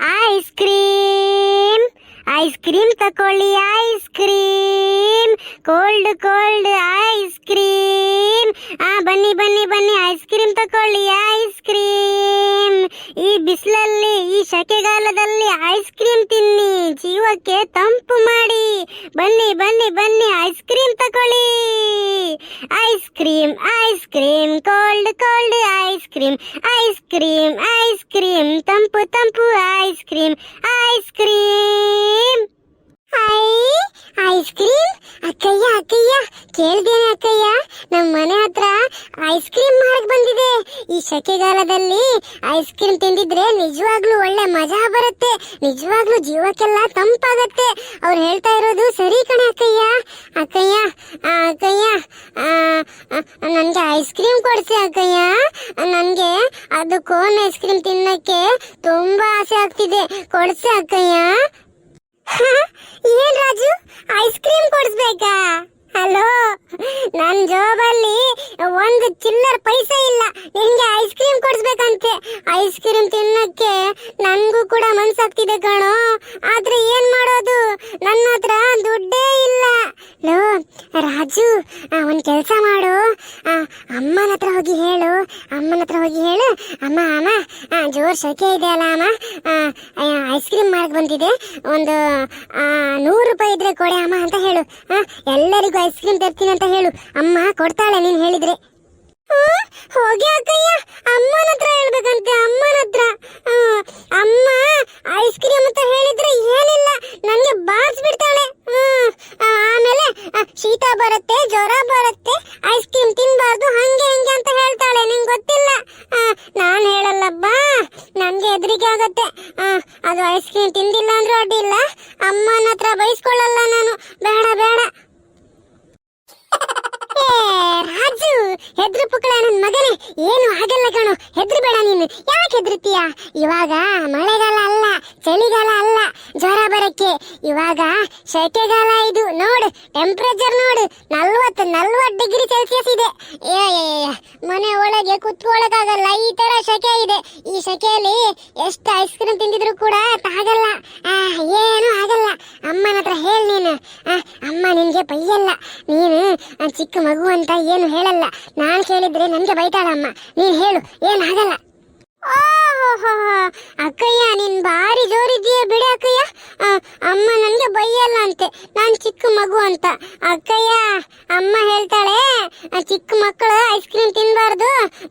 Ice cream ice cream ತಕೊಳ್ಳಿ ice cream cold cold ice cream ಆ, ಬನ್ನಿ ಬನ್ನಿ ಬನ್ನಿ ಐಸ್ ಕ್ರೀಮ್ ತಕೊಳ್ಳಿ ಐಸ್ ಕ್ರೀಮ್ ಈ ಬಿಸಿಲಲ್ಲಿ, ಈ ಸೆಕೆಗಾಲದಲ್ಲಿ ಐಸ್ ಕ್ರೀಮ್ ತಿನ್ನಿ. ಜೀವಕ್ಕೆ ತಂಪು ಮಾಡಿ. ಬನ್ನಿ ಬನ್ನಿ ಬನ್ನಿ ice cream ತಕೊಳ್ಳಿ. Ice cream ice cream cold cold ice cream ice cream ice cream ತಂಪು ತಂಪು ಐಸ್ ಕ್ರೀಮ್ ಐಸ್ ಕ್ರೀಮ್ ಐ ಐಸ್ ಕ್ರೀಮ್ ಅಕ್ಕಯ್ಯ ಅಕ್ಕಯ್ಯ, ಕೇಳ್ದೇನೆ ಅಕ್ಕಯ್ಯ. ನಮ್ಮ ಮನೆ ಹತ್ರ ಐಸ್ ಕ್ರೀಮ್ ಮಾಡಕ್ ಬಂದಿದೆ. ಈ ಸೆಕೆಗಾಲದಲ್ಲಿ ಐಸ್ ಕ್ರೀಮ್ ತಿಂದಿದ್ರೆ ನಿಜವಾಗ್ಲೂ ಒಳ್ಳೆ ಮಜಾ ಬರುತ್ತೆ. ನಿಜವಾಗ್ಲೂ ಜೀವಕ್ಕೆಲ್ಲ ತಂಪಾಗತ್ತೆ. ಅವ್ರು ಹೇಳ್ತಾ ಇರೋದು ಸರಿ ಕಣೆ ಅಕ್ಕಯ್ಯ. ಅಕ್ಕಯ್ಯ ಅಕ್ಕಯ್ಯ ನನಗೆ ಐಸ್ ಕ್ರೀಮ್ ಕೊಡಿಸಿ ಅಕ್ಕಯ್ಯ. ನನಗೆ ಅದು ಕೋನ್ ಐಸ್ ಕ್ರೀಮ್ ತಿನ್ನಕ್ಕೆ ತುಂಬಾ ಆಸೆ ಆಗ್ತಿದೆ. ಕೊಡಿಸಿ ಅಕ್ಕಯ್ಯ. ಏನ್ ರಾಜು? ಐಸ್ ಕ್ರೀಮ್ ಕೊಡಿಸ್ಬೇಕಾ? ಹಲೋ, ನನ್ ಜೋಬಲ್ಲಿ ಒಂದು ಚಿಲ್ಲರ್ ಪೈಸೆ ಇಲ್ಲ. ನಿನ್ಗೆ ಐಸ್ ಕ್ರೀಮ್ ಕೊಡಿಸ್ಬೇಕಂತೆ. ಐಸ್ ಕ್ರೀಮ್ ತಿನ್ನಕ್ಕೆ ನನ್ಗೂ ಕೂಡ ಮನ್ಸಾಗ್ತಿದೆ ಕಣೋ. ಆದ್ರೆ ಏನ್ ಮಾಡೋದು? ನನ್ನ ಹತ್ರ ದುಡ್ಡೇ ಇಲ್ಲ. ಲೋ, ರಾಜು ಒಂದ್ ಕೆಲಸ ಮಾಡು. ಅಮ್ಮನ ಹತ್ರ ಹೋಗಿ ಹೇಳು. ಅಮ್ಮನ ಹತ್ರ ಹೋಗಿ ಹೇಳು. ಅಮ್ಮ ಜೋರ್ ಸೆಕೆ ಇದೆ ಅಲ್ಲ ಅಮ್ಮ. ಐಸ್ ಕ್ರೀಮ್ ಮಾಡಕ್ ಬಂದಿದೆ. ಒಂದು ನೂರು ರೂಪಾಯಿ ಇದ್ರೆ ಕೊಡೆ ಅಮ್ಮ ಅಂತ ಹೇಳು. ಎಲ್ಲರಿಗೂ ಐಸ್ ಕ್ರೀಮ್ ತರ್ತೀನಿ ಅಂತ ಹೇಳು. ಅಮ್ಮ ಕೊಡ್ತಾಳೆ ನೀನ್ ಹೇಳಿದ್ರೆ. ಹೋಗಿ ಅಕ್ಕಯ್ಯ ಅಮ್ಮನ ಹತ್ರ ಹೇಳ್ಬೇಕಂತೆ ಅಮ್ಮನ ಹತ್ರ. ಅಮ್ಮ ಐಸ್ ಕ್ರೀಮ್ ಅಂತ ಹೇಳಿದ್ರೆ ಏನಿಲ್ಲ ನನಗೆ ಬಾರ್ಸ್ ಬಿಡ್ತಾಳೆ ಹ್ಮ್, ಆಮೇಲೆ ಶೀತ ಬರುತ್ತೆ ಜ್ವರ ಬರುತ್ತೆ ಐಸ್ ಕ್ರೀಮ್ ತಿನ್ಬಾರ್ದು ಹಂಗೆ ಹಿಂಗೆ ಅಂತ ಹೇಳ್ತಾಳೆ. ಆಗತ್ತೆ ಅದು ಐಸ್ ಕ್ರೀಮ್ ತಿಂದಿಲ್ಲ ಅಂದ್ರೂ ಅಡ್ಡಿಲ್ಲ ಅಮ್ಮನ ಹತ್ರ ಬೈಸ್ಕೊಳ್ಳಲ್ಲ ನಾನು. ಬೇಡ ಬೇಡ. ರಾಜು, ಹೆದ್ರು ಪುಕ್ಕಳ ನನ್ ಮಗನೇ. ಏನು ಆಗಲ್ಲ ಹೆದ್ರು ಬೇಡ ನೀನು. ಯಾಕೆ ಹೆದರ್ತೀಯ? ಇವಾಗ ಮಳೆಗಾಲ ಅಲ್ಲ, ಚಳಿಗಾಲ ಅಲ್ಲ. ಬರಕ್ಕೆ ಇವಾಗ ಸೆಕೆಗಾಲ ಇದು. ನೋಡು ಟೆಂಪರೇಚರ್ ನೋಡು. ನಲ್ವತ್ತು ನಲ್ವತ್ತು ಡಿಗ್ರಿ ಸೆಲ್ಸಿಯಸ್ ಇದೆ. ಮನೆ ಒಳಗೆ ಕುತ್ಕೊಳ್ಳೋಕ್ಕಾಗಲ್ಲ ಈ ತರ ಸೆಕೆ ಇದೆ. ಈ ಸೆಕೆಯಲ್ಲಿ ಎಷ್ಟು ಐಸ್ ಕ್ರೀಮ್ ತಿಂದಿದ್ರು ಕೂಡ ಆಗಲ್ಲ ಆ, ಏನು ಆಗಲ್ಲ. ಅಮ್ಮನ ಹತ್ರ ಹೇಳಿ ನೀನು. ಅಮ್ಮ ನಿನ್ಗೆ ಬೈಯಲ್ಲ. ನೀನು ಚಿಕ್ಕ ಮಗು ಅಂತ ಏನು ಹೇಳಲ್ಲ. ನಾನು ಕೇಳಿದ್ರೆ ನನಗೆ ಬೈತಾಳಮ್ಮ. ನೀನು ಹೇಳು ಏನಾಗಲ್ಲ ಅಕ್ಕಯ್ಯ ನೀನ್ ಭಾರಿ ಜೋರಿದ್ದೀಯ ಬಿಡಿ ಅಕ್ಕಯ್ಯ. ಅಮ್ಮ ನನಗೆ ಬೈಯಲ್ಲ ಅಂತೆ. ನಾನು ಚಿಕ್ಕ ಮಗು ಅಂತ. ಅಕ್ಕಯ್ಯ ಅಮ್ಮ ಹೇಳ್ತಾಳೆ ಚಿಕ್ಕ ಮಕ್ಕಳು ಐಸ್ ಕ್ರೀಮ್ ತಿನ್ಬಾರ್ದು.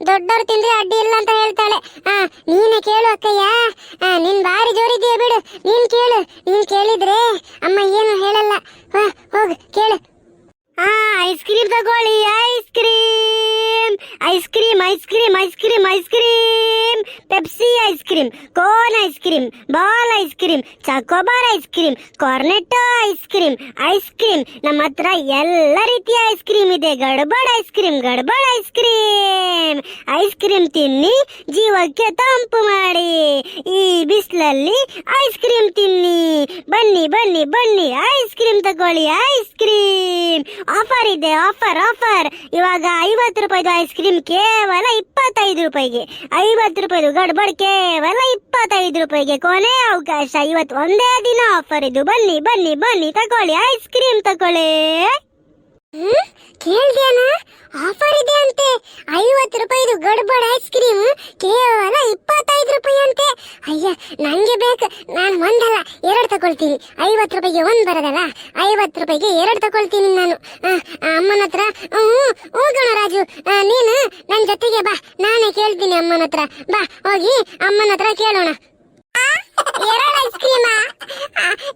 ದೊಡ್ಡವ್ರು ತಿಂದ್ರೆ ಅಡ್ಡಿ ಇಲ್ಲ ಅಂತ ಹೇಳ್ತಾಳೆ. ಆ, ನೀನೇ ಕೇಳು ಅಕ್ಕಯ್ಯ. ನೀನ್ ಭಾರಿ ಜೋರಿದ್ದೀಯ ಬಿಡು. ನೀನ್ ಕೇಳು. ನೀನ್ ಕೇಳಿದ್ರೆ ಅಮ್ಮ ಏನು ಹೇಳಲ್ಲ. ಹೋಗು ಕೇಳು. ಐಸ್ ಕ್ರೀಮ್ ತಗೊಳ್ಳಿ ice cream ice cream ice cream ice cream ice cream Pepsi ice cream, cone ice cream, ball ice cream, chocobar ice cream, Cornetto ice cream ice cream. ನಮ್ಮ ಹತ್ರ ಎಲ್ಲ ರೀತಿಯ ಐಸ್ ಕ್ರೀಮ್ ಇದೆ. Gadbad ice cream, gadbad ice cream. Ice cream ತಿನ್ನಿ, ಜೀವಕ್ಕೆ ತಂಪು ಮಾಡಿ. ಈ ಬಿಸಿಲಲ್ಲಿ ಐಸ್ ಕ್ರೀಮ್ ತಿನ್ನಿ. ಬನ್ನಿ ಬನ್ನಿ ಬನ್ನಿ. ಐಸ್ ಕ್ರೀಮ್ ತಗೊಳ್ಳಿ, ಐಸ್ ಕ್ರೀಮ್. ಆಫರ್ ಇದೆ ಆಫರ್ ಆಫರ್ ಇವಾಗ ಐವತ್ತು ರೂಪಾಯಿದು ಐಸ್ ಕ್ರೀಮ್ ಕೇವಲ ಇಪ್ಪತ್ತೈದು ರೂಪಾಯಿಗೆ. ಐವತ್ತು ರೂಪಾಯಿದು ಗಡ್ಬಡ್ ಕೇವಲ ಇಪ್ಪತ್ತೈದು ರೂಪಾಯಿಗೆ ಕೊನೆ ಅವಕಾಶ. ಇವತ್ತು ಒಂದೇ ದಿನ ಆಫರ್ ಇದು ಬನ್ನಿ ಬನ್ನಿ ಬನ್ನಿ. ತಗೊಳ್ಳಿ ಐಸ್ ಕ್ರೀಮ್ ತಗೊಳ್ಳಿ. ಕೇಳ್ದೇನ ಆಫರ್ ಇದೆ ಅಂತೆ ಐವತ್ತು ರೂಪಾಯಿದು ಗಡ್ಬಡ್ ಐಸ್ ಕ್ರೀಮ್ ಕೇವಲ ಇಪ್ಪತ್ತೈದು ರೂಪಾಯಿ ಅಂತೆ ಅಯ್ಯ ನನಗೆ ಬೇಕು. ನಾನು ಒಂದಲ್ಲ ಎರಡು ತಗೊಳ್ತೀನಿ. ಐವತ್ತು ರೂಪಾಯಿಗೆ ಒಂದು ಬರೋದಲ್ಲ? ಐವತ್ತು ರೂಪಾಯಿಗೆ ಎರಡು ತಗೊಳ್ತೀನಿ ನಾನು. ಅಮ್ಮನ ಹತ್ರ. ಹ್ಞೂ ಹೋಗೋಣ ಗಣರಾಜು ಆ, ನೀನು ನನ್ನ ಜೊತೆಗೆ ಬಾ. ನಾನೇ ಕೇಳ್ತೀನಿ ಅಮ್ಮನ ಹತ್ರ. ಬಾ ಹೋಗಿ ಅಮ್ಮನ ಹತ್ರ ಕೇಳೋಣ. ಎರಡು ಐಸ್ ಕ್ರೀಮ್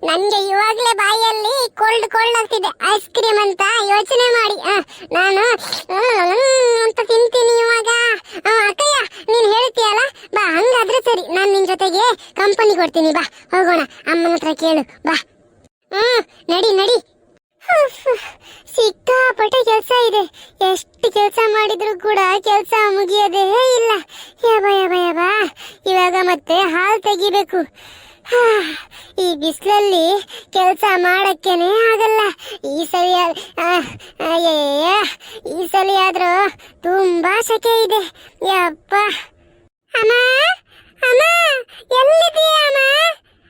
ನನ್ಗೆ ಇವಾಗ್ಲೇ ಬಾಯಲ್ಲಿ ಕೋಲ್ಡ್ ಕೋಲ್ಡ್ ಆಗ್ತಿದೆ. ಐಸ್ ಕ್ರೀಮ್ ಅಂತ ಯೋಚನೆ ಮಾಡಿ. ನಾನು ಅಂತ ತಿಂತೀನಿ ಇವಾಗ. ಅಕ್ಕಯ್ಯ, ನೀನ್ ಹೇಳ್ತೀಯಲ್ಲ? ಬಾ, ಹಂಗಾದ್ರೆ ಸರಿ. ನಾನ್ ನಿನ್ ಜೊತೆಗೆ ಕಂಪನಿ ಕೊಡ್ತೀನಿ. ಬಾ, ಹೋಗೋಣ. ಅಮ್ಮನ ಹತ್ರ ಕೇಳು. ಬಾ. ಹ್ಮ್, ನಡಿ ನಡಿ. ಸಿಕ್ಕಾಪಟ್ಟೆ ಕೆಲಸ ಇದೆ. ಎಷ್ಟು ಕೆಲಸ ಮಾಡಿದ್ರು ಕೂಡ ಕೆಲಸ ಮುಗಿಯೋದೇ ಇಲ್ಲ. ಇವಾಗ ಮತ್ತೆ ಹಾಲು ತೆಗಿಬೇಕು. ಈ ಬಿಸಿಲಲ್ಲಿ ಕೆಲಸ ಮಾಡಕ್ಕೇನೆ ಆಗಲ್ಲ. ಈ ಸಲ ಈ ಸಲ ಆದ್ರೂ ತುಂಬಾ ಸೆಕೆ ಇದೆ. ಯಪ್ಪ. ಅಮ್ಮ ಅಮ್ಮ ಅಮ್ಮ?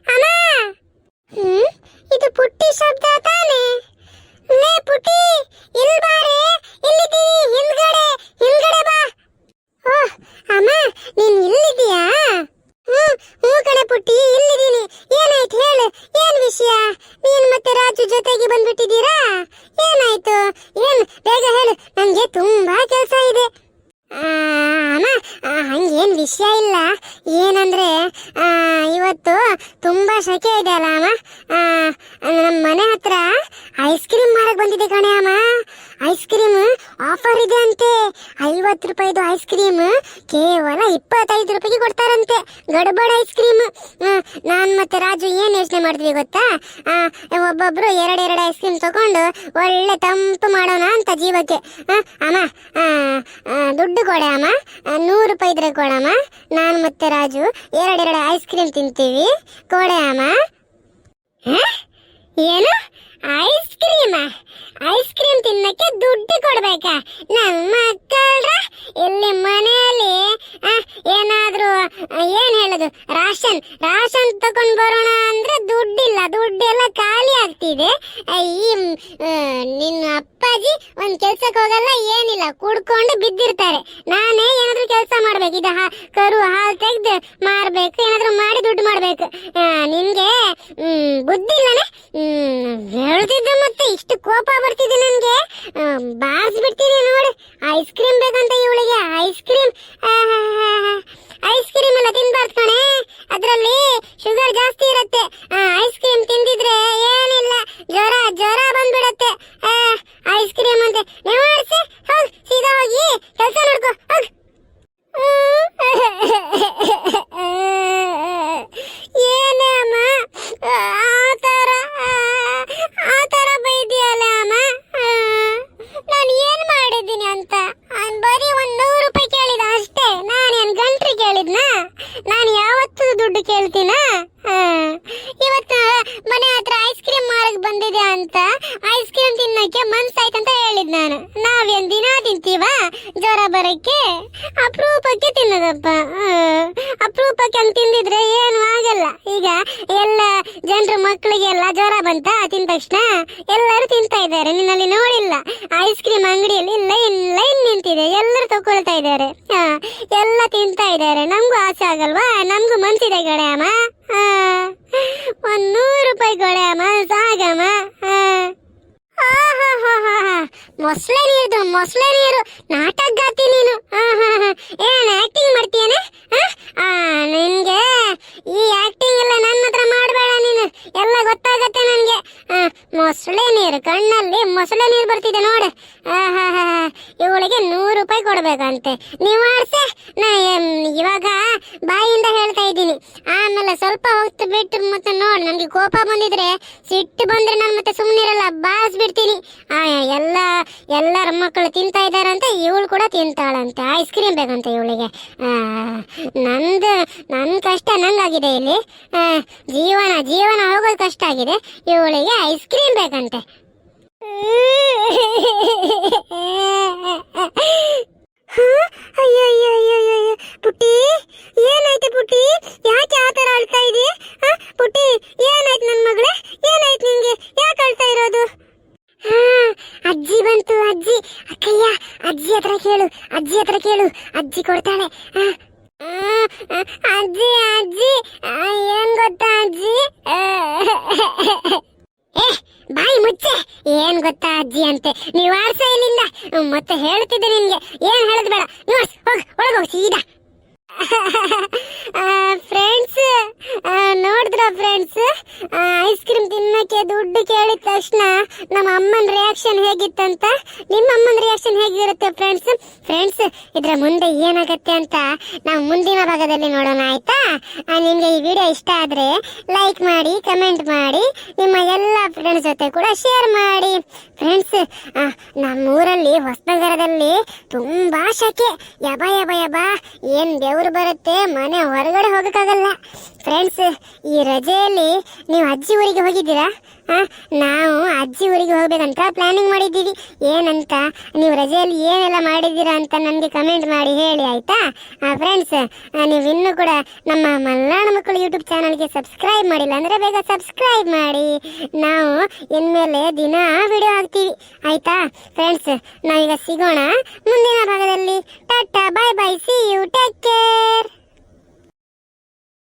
ಅಮ್ಮ. ಇದು ಪುಟ್ಟಿ ಶಬ್ದ ತಾನೆ? புட்டி இரு ಹಂಗೇನ್ ವಿಷಯ ಇಲ್ಲ. ಏನಂದ್ರೆ ಇವತ್ತು ತುಂಬಾ ಸೆಕೆ ಇದೆ ಅಲ್ಲ ಅಮ್ಮ. ನಮ್ಮ ಮನೆ ಹತ್ರ ಐಸ್ ಕ್ರೀಮ್ ಮಾಡಕ್ಕೆ ಬಂದಿದೆ ಕಣೆ ಅಮ್ಮ. ಐಸ್ ಕ್ರೀಮ್ ಆಫರ್ ಇದೆ ಅಂತೆ. ಐವತ್ತು ರೂಪಾಯಿದು ಐಸ್ ಕ್ರೀಮ್ ಕೇವಲ ಇಪ್ಪತ್ತೈದು ರೂಪಾಯಿಗೆ ಕೊಡ್ತಾರಂತೆ. ಗಡಬಡ ಐಸ್ ಕ್ರೀಮ್. ನಾನು ಮತ್ತೆ ರಾಜು ಏನು ಯೋಚನೆ ಮಾಡಿದ್ವಿ ಗೊತ್ತಾ? ಒಬ್ಬೊಬ್ರು ಒಬ್ಬೊಬ್ರು ಎರಡು ಐಸ್ ಕ್ರೀಮ್ ತಗೊಂಡು ಒಳ್ಳೆ ತಂಪು ಮಾಡೋಣ ಅಂತ ಜೀವಕ್ಕೆ. ಅಮ್ಮ ದುಡ್ಡು ಕೊಡೆ ಅಮ್ಮ. ನೂರು ರೂಪಾಯಿ ಇದ್ರೆ ಕೊಡಮ್ಮ. ನಾನು ಮತ್ತೆ ರಾಜು ಎರಡೆರಡು ಐಸ್ ಕ್ರೀಮ್ ತಿಂತೀವಿ. ಕೊಡೆ ಅಮ್ಮ? ಏನು? ಐಸ್ ಕ್ರೀಮ್ ಐಸ್ ಕ್ರೀಮ್ ತಿನ್ನಕ್ಕೆ ದುಡ್ಡು ಕೊಡ್ಬೇಕಾ? ನಮ್ಮ ಮಕ್ಕಳ ಇಲ್ಲಿ ಮನೆಯಲ್ಲಿ ಆ, ಏನ್ ಹೇಳುದು? ರಾಷನ್ ರಾಷನ್ ತಕೊಂಡ್ ಬರೋಣ ಅಂದ್ರೆ ದುಡ್ಡಿಲ್ಲ. ದುಡ್ಡೆಲ್ಲ ಖಾಲಿ ಆಗ್ತಿದೆ. ಈ ನಿನ್ನ ಅಪ್ಪಾಜಿ ಒಂದ್ ಕೆಲ್ಸಕ್ಕೆ ಹೋಗಲ್ಲ, ಏನಿಲ್ಲ. ಕುಡ್ಕೊಂಡು ಬಿದ್ದಿರ್ತಾರೆ. ನಾನೇ ಏನಾದ್ರೂ ಕೆಲಸ ಮಾಡ್ಬೇಕು. ಇದು ಕರು, ಹಾಲು ತೆಗ್ದು ಮಾರ್ಬೇಕು. ಏನಾದ್ರೂ ಮಾಡಿ ದುಡ್ಡು ಮಾಡ್ಬೇಕು. ನಿನ್ಗೆ ಬುದ್ಧಿ ಇಲ್ಲನೆ? ಹೇಳ್ತಿದ್ದೆ ಮತ್ತೆ ಇಷ್ಟು ಕೋಪ ಬರ್ತಿದೆ ನನ್ಗೆ. ಬಾಸ್ ಬಿಡ್ತೀನಿ ನೋಡು. ಐಸ್ ಕ್ರೀಮ್ ಬೇಕಂತ ಇವಳಿಗೆ. Ice cream. ಐಸ್ ಕ್ರೀಮ್ ಎಲ್ಲ ತಿನ್ಬಾರ್ದು ಕಣೆ. ಅದ್ರಲ್ಲಿ ಶುಗರ್ ಜಾಸ್ತಿ ಇರುತ್ತೆ. ಐಸ್ ಕ್ರೀಮ್ ತಿಂದಿದ್ರೆ ಏನಿಲ್ಲ. ಜ್ವರ ಜ್ವರ ಬಂದ್ಬಿಡತ್ತೆ. ಐಸ್ ಕ್ರೀಮ್ ಅಂತ. ನಿವಾರಿಸಿ ಹೋಗ್, ಸೀದಾ ಹೋಗಿ ಕೆಲಸ ನೋಡ್ಕೋ, ಹೋಗ್. ಏನೇ ಅಮ್ಮ ಆ ಥರ ಆ ಥರ ಬೈದಿಯಲ್ಲ ಅಮ್ಮ ನಾನು ಏನು ಮಾಡಿದ್ದೀನಿ ಅಂತ ಅವ್ನ್ ಬರೀ ಒಂದು ನೂರು ರೂಪಾಯಿ ಕೇಳಿದ ಅಷ್ಟೇ ನಾನು ಏನು ಗಂಟ್ರಿ ಕೇಳಿದ್ನಾ ನಾನು ಯಾವತ್ತೂ ದುಡ್ಡು ಕೇಳ್ತೀನಾ ಆ, ಇವತ್ತು ಮನೆ ಹತ್ರ ಐಸ್ ಕ್ರೀಮ್ ಮಾರಕ್ ಬಂದಿದೆ ಅಂತ ಐಸ್ ಕ್ರೀಮ್ ತಿನ್ನಕ್ಕೆ ಮನ್ಸಾಯ್ತಂತ ಹೇಳಿದ್ ನಾನು ನಾವೇನ್ ದಿನ ತಿಂತೀವ ಜ್ವರ ಬರಕ್ಕೆ? ಅಪರೂಪಕ್ಕೆ ತಿನ್ನೋದಪ್ಪ. ಅಪರೂಪಕ್ಕೆ ಹಂಗೆ ತಿಂದಿದ್ರೆ ಏನು ಆಗಲ್ಲ. ಈಗ ಎಲ್ಲ ಜನರು ಮಕ್ಕಳಿಗೆಲ್ಲ ಜ್ವರ ಬಂತ ತಿಂದ ತಕ್ಷಣ ಎಲ್ಲರೂ ತಿಂತಾ ಇದ್ದಾರೆ. ನಿನ್ನಲ್ಲಿ ನೋಡಿಲ್ಲ. ಐಸ್ ಕ್ರೀಮ್ ಅಂಗಡಿಯಲ್ಲಿ ಲೈನ್ ಲೈನ್ ನಿಂತಿದೆ. ಎಲ್ಲರೂ ತಗೊಳ್ತಾ ಇದ್ದಾರೆ. ಹಾ ಎಲ್ಲ ತಿಂತಾ ಇದ್ದಾರೆ. ನಮಗೂ ಆಸೆ ಆಗಲ್ವಾ? ನಮಗೂ ಮನ್ಸಿದೆ ಗಡೆ ಅಮ್ಮ ಒಂದ್ ನೂರು ರೂಪಾಯಿ ಅಮ್ಮ ಸಾಗಮ್ಮ. ಹಾ ಆಹಾಹಾಹಾಹಾ. ಮೊಸಳೆ ನೀರ್ದು ಮೊಸಳೆ ನೀರು ನಾಟಕಗಾತಿ ನೀನು. ಏನ್ ಆಕ್ಟಿಂಗ್ ಮಾಡ್ತೀಯನೆ ನಿನ್ಗೆ ಈ ಆಕ್ಟಿಂಗ್ ಎಲ್ಲ ನನ್ನ ಹತ್ರ ಮಾಡಬೇಡ ನೀನು. ಎಲ್ಲ ಗೊತ್ತಾಗತ್ತೆ ನನ್ಗೆ. ಮೊಸಳೆ ನೀರು ಕಣ್ಣಲ್ಲಿ ಮೊಸಳೆ ನೀರು ಬರ್ತಿದೆ, ನೋಡು. ಇವಳಿಗೆ ನೀವು ಆಡ್ಸೆ ಕೊಡ್ಬೇಕಂತೆ ನಾ ಇವಾಗ ಬಾಯಿಂದ ಹೇಳ್ತಾ ಇದ್ದೀನಿ. ಆಮೇಲೆ ಸ್ವಲ್ಪ ಹೊತ್ತು ಬಿಟ್ಟು ಮತ್ತೆ ನೋಡಿ, ನನಗೆ ಕೋಪ ಬಂದಿದ್ರೆ, ಸಿಟ್ಟು ಬಂದ್ರೆ ನಾನು ಮತ್ತೆ ಸುಮ್ಮನಿರಲ್ಲ ಬಾಸ್ ಬಿಡ್ತೀನಿ ಎಲ್ಲ, ಎಲ್ಲರ ಮಕ್ಕಳು ತಿಂತಾ ಇದ್ದಾರಂತೆ, ಇವಳು ಕೂಡ ತಿಂತಾಳಂತೆ. ಐಸ್ ಕ್ರೀಮ್ ಬೇಕಂತೆ ಇವಳಿಗೆ. ನಂದು ನನ್ನ ಕಷ್ಟ ನಂಗಾಗಿದೆ ಇಲ್ಲಿ. ಜೀವನ ಜೀವನ ಹೋಗೋದು ಕಷ್ಟ ಆಗಿದೆ. ಇವಳಿಗೆ ಐಸ್ ಕ್ರೀಮ್ ಬೇಕಂತೆ ಹಾ? ಅಯ್ಯೋ ಅಯ್ಯೋ ಅಯ್ಯೋ ಅಯ್ಯೋ ಅಯ್ಯೋ. ಪುಟ್ಟಿ ಏನಾಯ್ತು ಪುಟ್ಟಿ ಯಾಕೆ ಆ ಥರ ಅಳ್ತಾ ಇದೀಯ ಹಾ? ಪುಟ್ಟಿ ಏನಾಯ್ತು ನನ್ನ ಮಗಳೇ ಏನಾಯ್ತು ನಿಂಗೆ ಯಾಕೆ ಅಳ್ತಾ ಇರೋದು ಹಾ ಅಜ್ಜಿ ಬಂತು ಅಜ್ಜಿ ಅಕ್ಕಯ್ಯ ಅಜ್ಜಿ ಹತ್ರ ಕೇಳು ಅಜ್ಜಿ ಹತ್ರ ಕೇಳು ಅಜ್ಜಿ ಕೊಡ್ತಾಳೆ ಹಾ. ಆ, ಆ, ಅಜ್ಜಿ ಅಜ್ಜಿ ಏನ್ ಗೊತ್ತಾ ಅಜ್ಜಿ? ಏ, ಬಾಯಿ ಮುಚ್ಚೆ, ಏನ್ ಗೊತ್ತಾ ಅಜ್ಜಿ ಅಂತೆ? ನೀವು ಆಡ್ಸ ಇಲ್ಲಿಂದ. ಮತ್ತೆ ಹೇಳ್ತಿದ್ದೆ ನಿನ್ಗೆ. ಏನ್ ಹೇಳದ್ ಬೇಡ. ನೀವು ಹೋಗ್ ಸೀದಾ. ಫ್ರೆಂಡ್ಸ್ ನೋಡಿದ್ರ ಫ್ರೆಂಡ್ಸ್ ಐಸ್ ಕ್ರೀಮ್ ತಿನ್ನಕ್ಕೆ ದುಡ್ಡು ಕೇಳಿದ ತಕ್ಷಣ ನಮ್ಮ ಅಮ್ಮನ ರಿಯಾಕ್ಷನ್ ಹೇಗಿತ್ತಂತ ನಿಮ್ಮ ಅಮ್ಮನ ರಿಯಾಕ್ಷನ್ ಹೇಗಿರುತ್ತೆ ಫ್ರೆಂಡ್ಸ್ ಫ್ರೆಂಡ್ಸ್ ಇದ್ರ ಮುಂದೆ ಏನಾಗತ್ತೆ ಅಂತ ನಾವು ಮುಂದಿನ ಭಾಗದಲ್ಲಿ ನೋಡೋಣ, ಆಯ್ತಾ? ನಿಮಗೆ ಈ ವಿಡಿಯೋ ಇಷ್ಟ ಆದ್ರೆ ಲೈಕ್ ಮಾಡಿ ಕಮೆಂಟ್ ಮಾಡಿ, ನಿಮ್ಮ ಎಲ್ಲ ಫ್ರೆಂಡ್ಸ್ ಜೊತೆ ಕೂಡ ಶೇರ್ ಮಾಡಿ. ಫ್ರೆಂಡ್ಸ್ ನಮ್ಮೂರಲ್ಲಿ ಹೊಸನಗರದಲ್ಲಿ ತುಂಬಾ ಶಕೆ. ಯಬ ಯಬ ಯಬ. ಏನ್ ಬೆವರು ಬರುತ್ತೆ, ಮನೆ ಹೊರಗಡೆ ಹೋಗಕ್ಕಾಗಲ್ಲ. ಫ್ರೆಂಡ್ಸ್ ಈ ರಜೆಯಲ್ಲಿ ನೀವು ಅಜ್ಜಿ ಊರಿಗೆ ಹೋಗಿದ್ದೀರಾ? ನಾವು ಅಜ್ಜಿ ಊರಿಗೆ ಹೋಗ್ಬೇಕಂತ ಪ್ಲಾನಿಂಗ್ ಮಾಡಿದ್ದೀವಿ. ಏನಂತ? ನೀವು ರಜೆಯಲ್ಲಿ ಏನೆಲ್ಲ ಮಾಡಿದ್ದೀರಾ ಅಂತ ನನಗೆ ಕಮೆಂಟ್ ಮಾಡಿ ಹೇಳಿ, ಆಯ್ತಾ? ಫ್ರೆಂಡ್ಸ್ ನೀವು ಇನ್ನೂ ಕೂಡ ನಮ್ಮ ಮಲ್ನಾಡ ಮಕ್ಕಳು ಯೂಟ್ಯೂಬ್ ಚಾನಲ್ಗೆ ಸಬ್ಸ್ಕ್ರೈಬ್ ಮಾಡಿಲ್ಲ ಅಂದರೆ ಬೇಗ ಸಬ್ಸ್ಕ್ರೈಬ್ ಮಾಡಿ. ನಾವು ಇನ್ಮೇಲೆ ದಿನ ವಿಡಿಯೋ ಹಾಕ್ತೀವಿ. ಆಯ್ತಾ? ಫ್ರೆಂಡ್ಸ್ ನಾವೀಗ ಸಿಗೋಣ ಮುಂದಿನ ಭಾಗದಲ್ಲಿ. Tata bye bye see you take care